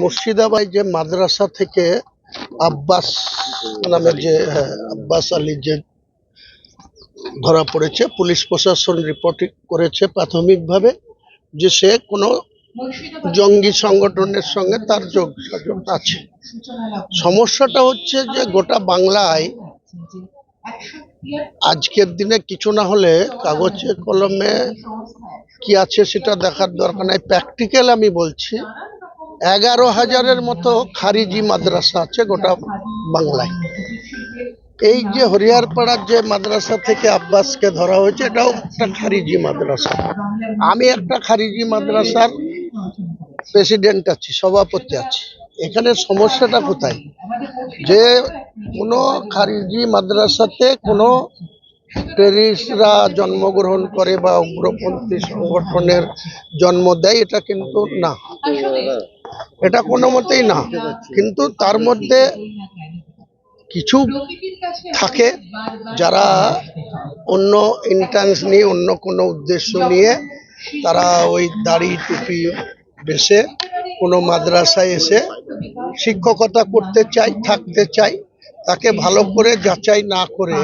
মুর্শিদাবাদ যে মাদ্রাসা থেকে আব্বাস নামের যে হ্যাঁ, আব্বাস আলী যে ধরা পড়েছে পুলিশ প্রশাসন রিপোর্ট করেছে প্রাথমিকভাবে যে সে কোনো জঙ্গি সংগঠনের সঙ্গে তার যোগ আছে। সমস্যাটা হচ্ছে যে গোটা বাংলায় আজকের দিনে কিছু না হলে কাগজে কলমে কি আছে সেটা দেখার দরকার নাই। প্র্যাকটিক্যাল আমি বলছি। এগারো হাজারের মতো খারিজি মাদ্রাসা আছে গোটা বাংলায়। এই যে হরিয়ারপাড়ার যে মাদ্রাসা থেকে আব্বাসকে ধরা হয়েছে, এটাও একটা খারিজি মাদ্রাসা। আমি একটা খারিজি মাদ্রাসার প্রেসিডেন্ট আছি, সভাপতি আছি। এখানে সমস্যাটা কোথায়? যে কোনো খারিজি মাদ্রাসাতে কোনো টেরিস্টরা জন্মগ্রহণ করে বা উগ্রপন্থী সংগঠনের জন্ম দেয়, এটা কিন্তু না। এটা কোনো মতেই না। কিন্তু তার মধ্যে কিছু থাকে যারা অন্য ইন্টার্নস নিয়ে, অন্য কোনো উদ্দেশ্য নিয়ে তারা ওই দাড়ি টুপি বেসে কোনো মাদ্রাসায় এসে শিক্ষকতা করতে চাই থাকতে চাই তাকে ভালো করে যাচাই না করে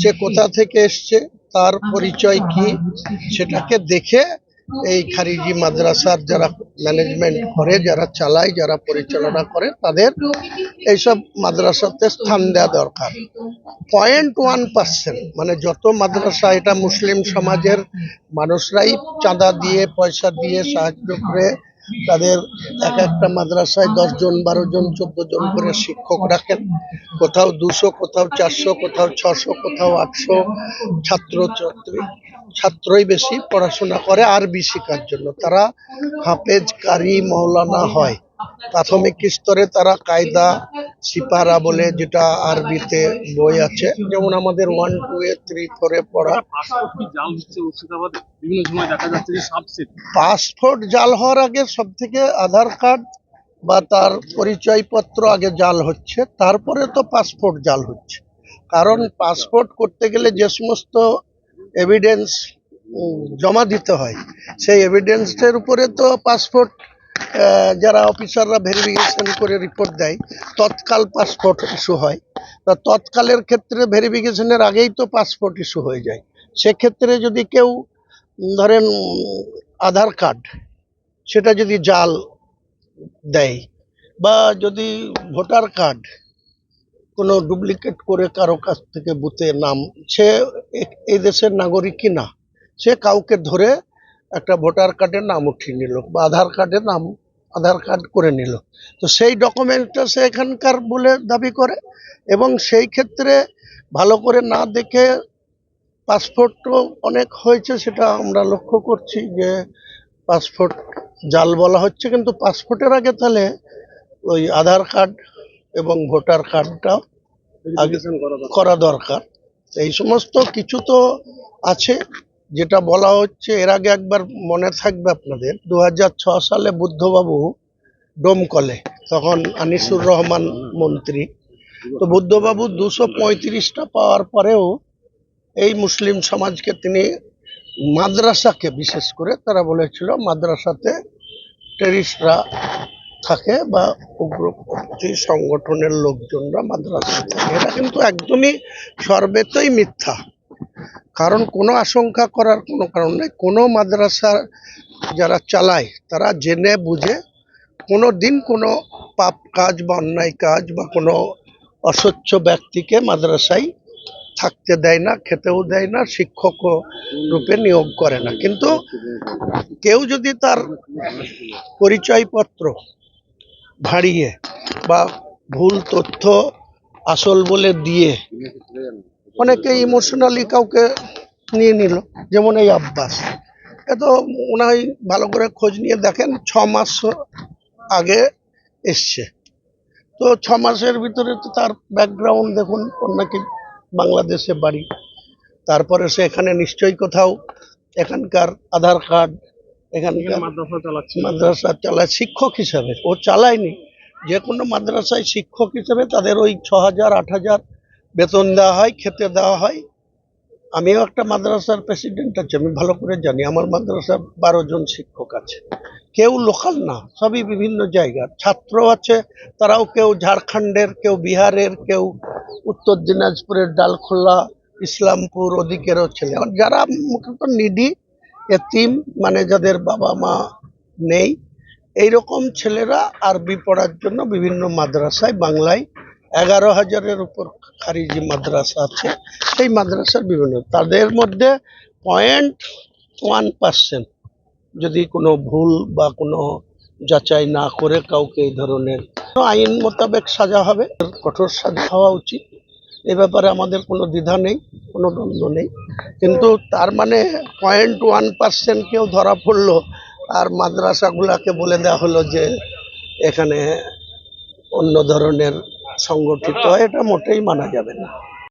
সে কোথা থেকে এসছে, তার পরিচয় কি, সেটাকে দেখে এই খারিজি মাদ্রাসার যারা ম্যানেজমেন্ট করে, যারা চালায়, যারা পরিচালনা করে, তাদের এইসব মাদ্রাসাতে স্থান দেওয়া দরকার। পয়েন্ট ওয়ান পার্সেন্ট মানে যত মাদ্রাসা এটা মুসলিম সমাজের মানুষরাই চাঁদা দিয়ে, পয়সা দিয়ে সাহায্য করে তাদের এক একটা মাদ্রাসায় দশজন বারো জন, চোদ্দ জন করে শিক্ষক রাখেন। কোথাও দুশো, কোথাও চারশো, কোথাও ছশো, কোথাও আটশো ছাত্র ছাত্রী, ছাত্রই বেশি পড়াশোনা করে আরবি শেখার জন্য। তারা হাফেজ কারি মৌলানা হয়। প্রাথমিক স্তরে তারা কায়দা সিপারা বলে যেটা আরবিতে বই আছে। যেমন আমাদের ওয়ান টু এ থ্রি ফোরে পড়া। পাসপোর্ট জাল হওয়ার আগে সব থেকে আধার কার্ড বা তার পরিচয়পত্র আগে জাল হচ্ছে তারপরে তো পাসপোর্ট জাল হচ্ছে। কারণ পাসপোর্ট করতে গেলে যে সমস্ত এভিডেন্স জমা দিতে হয় সেই এভিডেন্সের উপরে তো পাসপোর্ট যারা অফিসাররা ভেরিফিকেশন করে রিপোর্ট দেয়, তৎকাল পাসপোর্ট ইস্যু হয়। তা তৎকালের ক্ষেত্রে ভেরিফিকেশনের আগেই তো পাসপোর্ট ইস্যু হয়ে যায়। সেক্ষেত্রে যদি কেউ ধরেন, আধার কার্ড, সেটা যদি জাল দেয়, বা যদি ভোটার কার্ড কোনো ডুপ্লিকেট করে কারও কাছ থেকে বুথে নাম, সে এই দেশের নাগরিকই না? সে কাউকে ধরে একটা ভোটার কার্ডের নাম উঠিয়ে নিল, বা আধার কার্ডের নাম আধার কার্ড করে নিল। তো সেই ডকুমেন্টটা সে এখানকার বলে দাবি করে এবং সেই ক্ষেত্রে ভালো করে না দেখে পাসপোর্টও অনেক হয়েছে সেটা আমরা লক্ষ্য করছি যে পাসপোর্ট জাল বলা হচ্ছে। কিন্তু পাসপোর্টের আগে তাহলে ওই আধার কার্ড এবং ভোটার কার্ডটা আগে করা দরকার। এই সমস্ত কিছু তো আছে। যেটা বলা হচ্ছে, এর আগে একবার মনে থাকবে আপনাদের দু সালে বুদ্ধবাবু ডোমকলে, তখন আনিসুর রহমান মন্ত্রী। তো বুদ্ধবাবু দুশো পঁয়ত্রিশটা পাওয়ার পরেও এই মুসলিম সমাজকে তিনি মাদ্রাসাকে বিশেষ করে, তারা বলেছিল মাদ্রাসাতে টেরিস্টরা থাকে বা উগ্রপন্থী সংগঠনের লোকজনরা মাদ্রাসা থাকে। এটা কিন্তু একদমই সর্বেতই মিথ্যা। কারণ কোনো আশঙ্কা করার কোনো কারণ নেই। কোনো মাদ্রাসা যারা চালায় তারা জেনে বুঝে কোনো দিন কোনো পাপ কাজ বা অন্যায় কাজ বা কোনো অস্বচ্ছ ব্যক্তিকে মাদ্রাসায় থাকতে দেয় না খেতেও দেয় না শিক্ষক রূপে নিয়োগ করে না। কিন্তু কেউ যদি তার পরিচয়পত্র ভাড়িয়ে বা ভুল তথ্য আসল বলে দিয়ে অনেকে ইমোশনালি কাউকে নিয়ে নিল যেমন এই আব্বাস। এ তো ওনাই ভালো করে খোঁজ নিয়ে দেখেন ছ মাস আগে এসছে। তো ছ মাসের ভিতরে তো তার ব্যাকগ্রাউন্ড দেখুন ওর নাকি বাংলাদেশে বাড়ি। তারপরে সে এখানে নিশ্চয়ই কোথাও এখানকার আধার কার্ড এখানকার মাদ্রাসা চালাচ্ছে। মাদ্রাসা চালায় শিক্ষক হিসাবে। ও চালায়নি। যে কোনো মাদ্রাসায় শিক্ষক হিসেবে তাদের ওই ছ হাজার আট হাজার বেতন দেওয়া হয়, খেতে দেওয়া হয়। আমিও একটা মাদ্রাসার প্রেসিডেন্ট আছি, আমি ভালো করে জানি। আমার মাদ্রাসার বারো জন শিক্ষক আছে। কেউ লোকাল না, সবই বিভিন্ন জায়গার ছাত্র আছে, তারাও কেউ ঝাড়খণ্ডের, কেউ বিহারের, কেউ উত্তর দিনাজপুরের, ডালখোলা, ইসলামপুর, ওদিকেরও ছেলে। যারা মুখ্যত নিডি, এতিম মানে যাদের বাবা মা নেই, এইরকম ছেলেরা আরবি পড়ার জন্য বিভিন্ন মাদ্রাসায়, বাংলায় এগারো হাজারের উপর খারিজি মাদ্রাসা আছে। সেই মাদ্রাসার বিভিন্ন, তাদের মধ্যে পয়েন্ট ওয়ান পার্সেন্ট যদি কোনো ভুল বা কোনো যাচাই না করে কাউকে এই ধরনের আইন মোতাবেক সাজা হবে, কঠোর সাজা হওয়া উচিত। এ ব্যাপারে আমাদের কোনো দ্বিধা নেই, কোনো দ্বন্দ্ব নেই। কিন্তু তার মানে পয়েন্ট ওয়ান পার্সেন্ট কেউ ধরা পড়ল, আর মাদ্রাসাগুলাকে বলে দেওয়া হলো যে এখানে অন্য ধরনের সংগঠিত হয় এটা মোটেই মানা যাবে না।